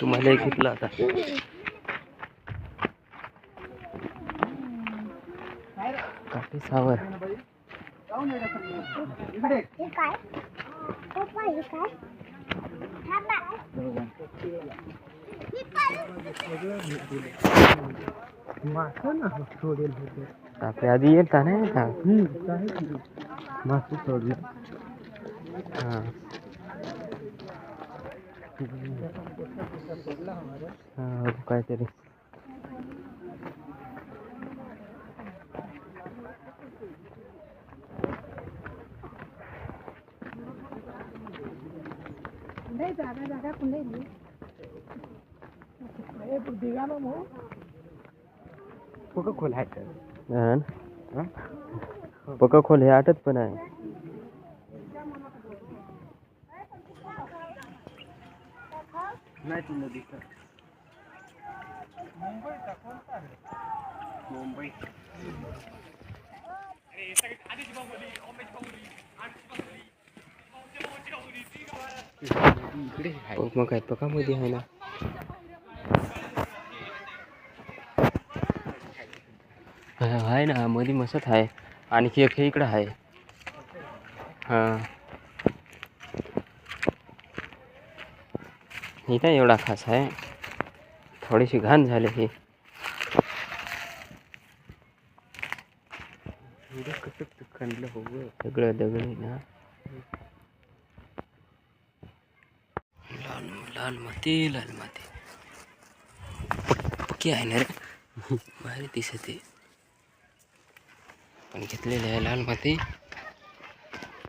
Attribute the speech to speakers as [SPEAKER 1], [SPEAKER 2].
[SPEAKER 1] तुम्हाला घेतलं आता. काफी सावर आपल्या आधी येता नाही का?
[SPEAKER 2] मस्त सोडलं.
[SPEAKER 1] हां. हां काहीतरी
[SPEAKER 2] कुठं खोलायचं
[SPEAKER 1] हा ना? पक्क खोल हे आटत पण आहे.
[SPEAKER 2] नाही तुला दिसत मुंबई. इकडे आहे.
[SPEAKER 1] मग काय पकामध्ये आहे ना. हा, आहे ना मध्ये मसत आहे. आणखी एक हे इकडं आहे. हां. हे काय एवढा खास आहे. थोडीशी घाण झाली ही.
[SPEAKER 2] हो
[SPEAKER 1] सगळं दगड आहे ना. लाल लाल माती लाल माती. पक्की आहे ना रे? भारी दिसते. पण घेतलेली आहे लाल माती.